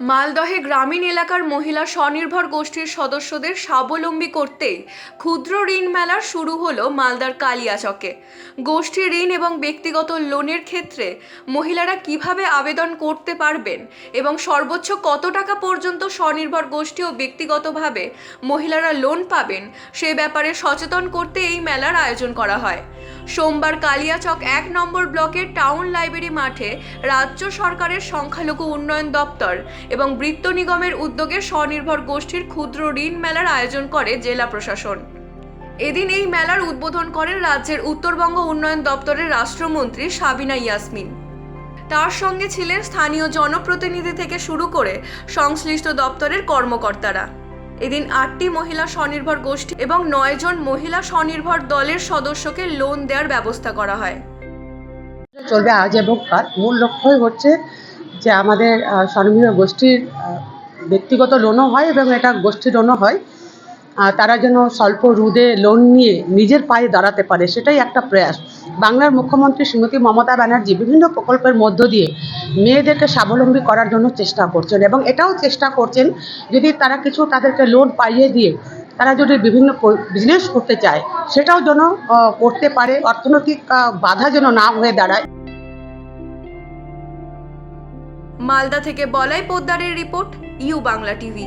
মালদহে গ্রামীণ এলাকার মহিলা স্বনির্ভর গোষ্ঠীর সদস্যদের স্বাবলম্বী করতে ক্ষুদ্র ঋণ মেলা শুরু হলো মালদার কালিয়াচকে। গোষ্ঠী ঋণ এবং ব্যক্তিগত লোনের ক্ষেত্রে মহিলারা কীভাবে আবেদন করতে পারবেন এবং সর্বোচ্চ কত টাকা পর্যন্ত স্বনির্ভর গোষ্ঠী ও ব্যক্তিগতভাবে মহিলারা লোন পাবেন সে ব্যাপারে সচেতন করতে এই মেলার আয়োজন করা হয়। সোমবার কালিয়াচক এক নম্বর ব্লকের টাউন লাইব্রেরি মাঠে রাজ্য সরকারের সংখ্যালঘু উন্নয়ন দপ্তর এবং বৃত্ত নিগমের উদ্যোগে স্বনির্ভর গোষ্ঠীর ক্ষুদ্র ঋণ মেলার আয়োজন করে জেলা প্রশাসন। এদিন এই মেলার উদ্বোধন করেন রাজ্যের উত্তরবঙ্গ উন্নয়ন দপ্তরের রাষ্ট্রমন্ত্রী সাবিনা ইয়াসমিন। তার সঙ্গে ছিলেন স্থানীয় জনপ্রতিনিধি থেকে শুরু করে সংশ্লিষ্ট দপ্তরের কর্মকর্তারা। এদিন আটটি মহিলা স্বনির্ভর গোষ্ঠী এবং নয়জন মহিলা স্বনির্ভর দলের সদস্যকে লোন দেওয়ার ব্যবস্থা করা হয়। চলবে আজ এবং কাল। মূল লক্ষ্যই হচ্ছে যে আমাদের স্বনির্ভর গোষ্ঠীর ব্যক্তিগত লোনও হয় এবং এটা গোষ্ঠী লোনও হয়। তারা যেন স্বল্প রুদে লোন নিয়ে নিজের পায়ে দাঁড়াতে পারে, সেটাই একটা প্রয়াস। বাংলার মুখ্যমন্ত্রী শ্রীমতী মমতা ব্যানার্জি বিভিন্ন প্রকল্পের মধ্য দিয়ে মেয়েদেরকে স্বাবলম্বী করার জন্য চেষ্টা করছেন এবং এটাও চেষ্টা করছেন যদি তারা কিছু তাদেরকে লোন পাইয়ে দিয়ে তারা যদি বিভিন্ন বিজনেস করতে চায়, সেটাও যেন করতে পারে, অর্থনৈতিক বাধা যেন না হয়ে দাঁড়ায়। মালদা থেকে Balai পোদ্দারের report, U Bangla TV.